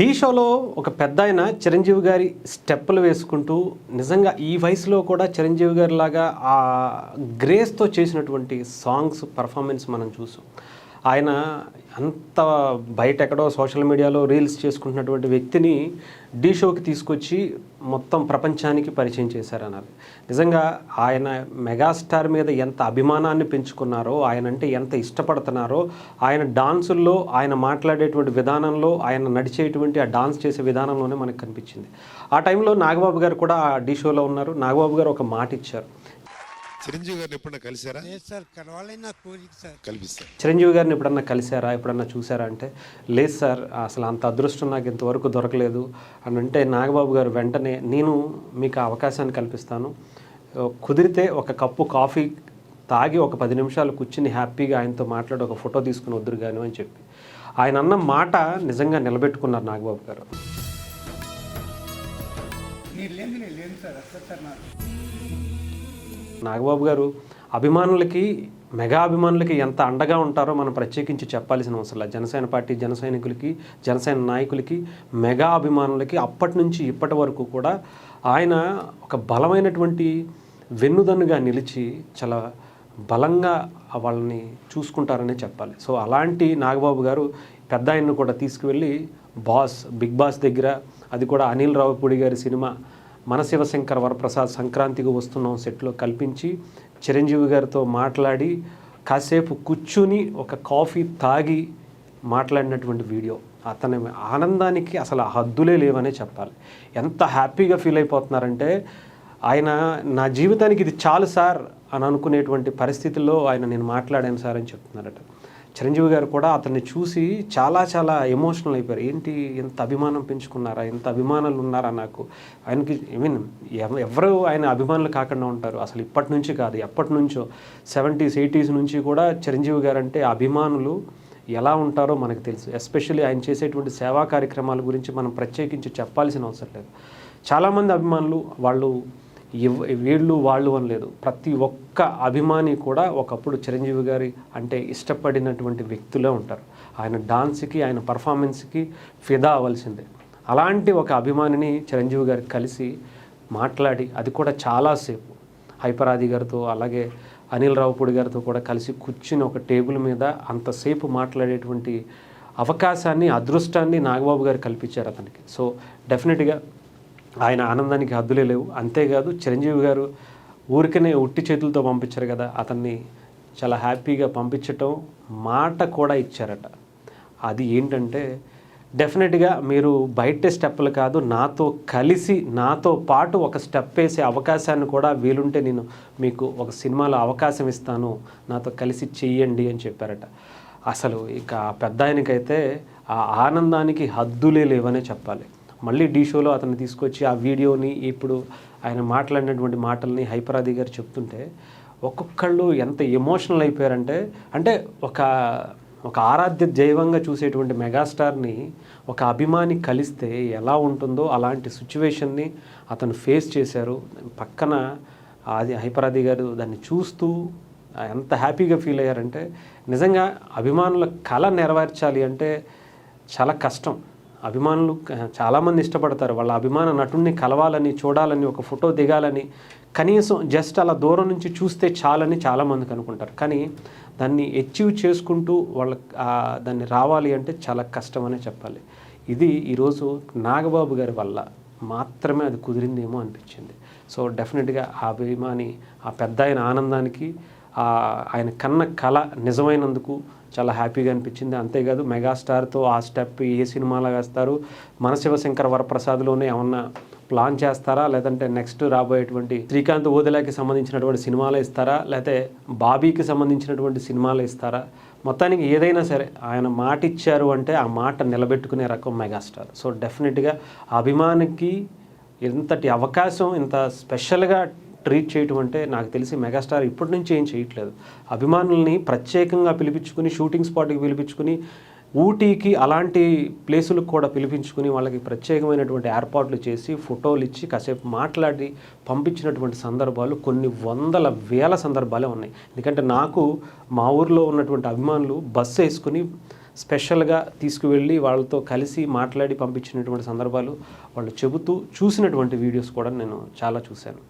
ఢీ షోలో ఒక పెద్ద ఆయన చిరంజీవి గారి స్టెప్పులు వేసుకుంటూ నిజంగా ఈ వయసులో కూడా చిరంజీవి గారి లాగా ఆ గ్రేస్తో చేసినటువంటి సాంగ్స్ పర్ఫార్మెన్స్ మనం చూసాం. ఆయన అంత బయట ఎక్కడో సోషల్ మీడియాలో రీల్స్ చేసుకుంటున్నటువంటి వ్యక్తిని ఢీ షోకి తీసుకొచ్చి మొత్తం ప్రపంచానికి పరిచయం చేశారన్నారు. నిజంగా ఆయన మెగాస్టార్ మీద ఎంత అభిమానాన్ని పెంచుకున్నారో ఆయన అంటే ఎంత ఇష్టపడుతున్నారో ఆయన డాన్సుల్లో ఆయన మాట్లాడేటువంటి విధానంలో ఆయన నడిచేటువంటి ఆ డాన్స్ చేసే విధానంలోనే మనకు కనిపించింది. ఆ టైంలో నాగబాబు గారు కూడా ఆ డీ షోలో ఉన్నారు. నాగబాబు గారు ఒక మాట ఇచ్చారు చిరంజీవి గారిని ఎప్పుడన్నా కలిసారా లేదు సార్ కలవాలని నా కోరిక సార్. కల్పిస్తారు. చిరంజీవి గారిని ఎప్పుడన్నా కలిశారా? ఎప్పుడన్నా చూసారా అంటే లేదు సార్ అసలు అంత అదృష్టం నాకు ఇంతవరకు దొరకలేదు అని అంటే నాగబాబు గారు వెంటనే నేను మీకు ఆ అవకాశాన్ని కల్పిస్తాను. కుదిరితే ఒక కప్పు కాఫీ తాగి ఒక పది నిమిషాలు కూర్చుని హ్యాపీగా ఆయనతో మాట్లాడి ఒక ఫోటో తీసుకుని వద్దురు గాను అని చెప్పి. ఆయన అన్న మాట నిజంగా నిలబెట్టుకున్నారు నాగబాబు గారు. నాగబాబు గారు అభిమానులకి మెగా అభిమానులకి ఎంత అండగా ఉంటారో మనం ప్రత్యేకించి చెప్పాల్సిన అవసరం లేదు. జనసేన పార్టీ జన సైనికులకి జనసేన నాయకులకి మెగా అభిమానులకి అప్పటి నుంచి ఇప్పటి వరకు కూడా ఆయన ఒక బలమైనటువంటి వెన్నుదన్నుగా నిలిచి చాలా బలంగా వాళ్ళని చూసుకుంటారనే చెప్పాలి. సో అలాంటి నాగబాబు గారు పెద్ద ఆయన్ను కూడా తీసుకువెళ్ళి బాస్ బిగ్ బాస్ దగ్గర అది కూడా అనిల్ రావుపూడి గారి సినిమా మన శివశంకర్ వరప్రసాద్ సంక్రాంతికి వస్తున్నాం సెట్లో కల్పించి. చిరంజీవి గారితో మాట్లాడి కాసేపు కూర్చుని ఒక కాఫీ తాగి మాట్లాడినటువంటి వీడియో. అతని ఆనందానికి అసలు హద్దులే లేవనే చెప్పాలి. ఎంత హ్యాపీగా ఫీల్ అయిపోతున్నారంటే ఆయన నా జీవితానికి ఇది చాలు సార్ అని అనుకునేటువంటి పరిస్థితుల్లో ఆయన నేను మాట్లాడాను సార్ అని చెప్తున్నారట. చిరంజీవి గారు కూడా అతన్ని చూసి చాలా చాలా ఎమోషనల్ అయిపోయారు. ఏంటి ఎంత అభిమానం పెంచుకున్నారా? ఎంత అభిమానులు ఉన్నారా నాకు? ఆయనకి ఐ మీన్ ఎవరు ఆయన అభిమానులు కాకుండా ఉంటారు. అసలు ఇప్పటి నుంచి కాదు ఎప్పటి నుంచో. సెవెంటీస్ ఎయిటీస్ నుంచి కూడా చిరంజీవి గారు అంటే అభిమానులు ఎలా ఉంటారో మనకు తెలుసు. ఎస్పెషల్లీ ఆయన చేసేటువంటి సేవా కార్యక్రమాల గురించి మనం ప్రత్యేకించి చెప్పాల్సిన అవసరం లేదు. చాలామంది అభిమానులు వాళ్ళు వీళ్ళు వాళ్ళు అని లేదు. ప్రతి ఒక్క అభిమాని కూడా ఒకప్పుడు చిరంజీవి గారి అంటే ఇష్టపడినటువంటి వ్యక్తులే ఉంటారు. ఆయన డాన్స్కి ఆయన పర్ఫార్మెన్స్కి ఫిదా అవ్వాల్సిందే. అలాంటి ఒక అభిమానిని చిరంజీవి గారికి కలిసి మాట్లాడి అది కూడా చాలాసేపు హైపరాది గారితో అలాగే అనిల్ రావుపూడి గారితో కూడా కలిసి కూర్చుని ఒక టేబుల్ మీద అంతసేపు మాట్లాడేటువంటి అవకాశాన్ని అదృష్టాన్ని నాగబాబు గారు కల్పించారు అతనికి. సో డెఫినెట్గా ఆయన ఆనందానికి హద్దులే లేవు. అంతేకాదు చిరంజీవి గారు ఊరికనే ఉట్టి చేతులతో పంపించారు కదా అతన్ని చాలా హ్యాపీగా పంపించటం మాట కూడా ఇచ్చారట. అది ఏంటంటే డెఫినెట్గా మీరు బయట స్టెప్పులు కాదు నాతో కలిసి నాతో పాటు ఒక స్టెప్ వేసే అవకాశాన్ని కూడా వీలుంటే నేను మీకు ఒక సినిమాలో అవకాశం ఇస్తాను నాతో కలిసి చెయ్యండి అని చెప్పారట. అసలు ఇక పెద్ద ఆయనకైతే ఆ ఆనందానికి హద్దులే లేవనే చెప్పాలి. మళ్ళీ డీ షోలో అతన్ని తీసుకొచ్చి ఆ వీడియోని ఇప్పుడు ఆయన మాట్లాడినటువంటి మాటల్ని హైపరాది గారు చెప్తుంటే ఒక్కొక్కళ్ళు ఎంత ఎమోషనల్ అయిపోయారంటే అంటే ఒక ఒక ఆరాధ్య దైవంగా చూసేటువంటి మెగాస్టార్ని ఒక అభిమాని కలిస్తే ఎలా ఉంటుందో అలాంటి సిచ్యువేషన్ని అతను ఫేస్ చేశారు. పక్కన అది హైపరాది గారు దాన్ని చూస్తూ ఎంత హ్యాపీగా ఫీల్ అయ్యారంటే నిజంగా అభిమానుల కళ నెరవేర్చాలి అంటే చాలా కష్టం. అభిమానులు చాలామంది ఇష్టపడతారు. వాళ్ళ అభిమాన నటుడిని కలవాలని చూడాలని ఒక ఫోటో దిగాలని కనీసం జస్ట్ అలా దూరం నుంచి చూస్తే చాలని చాలామందికి అనుకుంటారు కానీ దాన్ని అచీవ్ చేసుకుంటూ వాళ్ళ దాన్ని రావాలి అంటే చాలా కష్టమనే చెప్పాలి. ఇది ఈరోజు నాగబాబు గారి వల్ల మాత్రమే అది కుదిరిందేమో అనిపించింది. సో డెఫినెట్గా ఆ అభిమాని ఆ పెద్ద ఆయన ఆనందానికి ఆయన కన్న కళ నిజమైనందుకు చాలా హ్యాపీగా అనిపించింది. అంతేకాదు మెగాస్టార్తో ఆ స్టెప్ ఏ సినిమాలో వేస్తారు? మన శివశంకర్ వరప్రసాద్లోనే ఏమన్నా ప్లాన్ చేస్తారా? లేదంటే నెక్స్ట్ రాబోయేటువంటి శ్రీకాంత్ ఓదెలాకి సంబంధించినటువంటి సినిమాలు ఇస్తారా లేకపోతే బాబీకి సంబంధించినటువంటి సినిమాలు ఇస్తారా మొత్తానికి ఏదైనా సరే ఆయన మాట ఇచ్చారు అంటే ఆ మాట నిలబెట్టుకునే రకం మెగాస్టార్. సో డెఫినెట్గా అభిమానికి ఇంతటి అవకాశం ఇంత స్పెషల్గా ట్రీట్ చేయటం అంటే నాకు తెలిసి మెగాస్టార్ ఇప్పటి నుంచి ఏం చేయట్లేదు. అభిమానుల్ని ప్రత్యేకంగా పిలిపించుకుని షూటింగ్ స్పాట్కి పిలిపించుకుని ఊటీకి అలాంటి ప్లేసులకు కూడా పిలిపించుకుని వాళ్ళకి ప్రత్యేకమైనటువంటి ఏర్పాట్లు చేసి ఫోటోలు ఇచ్చి కాసేపు మాట్లాడి పంపించినటువంటి సందర్భాలు కొన్ని వందల వేల సందర్భాలే ఉన్నాయి. ఎందుకంటే నాకు మా ఊర్లో ఉన్నటువంటి అభిమానులు బస్సు వేసుకుని స్పెషల్గా తీసుకువెళ్ళి వాళ్ళతో కలిసి మాట్లాడి పంపించినటువంటి సందర్భాలు వాళ్ళు చెబుతూ చూసినటువంటి వీడియోస్ కూడా నేను చాలా చూశాను.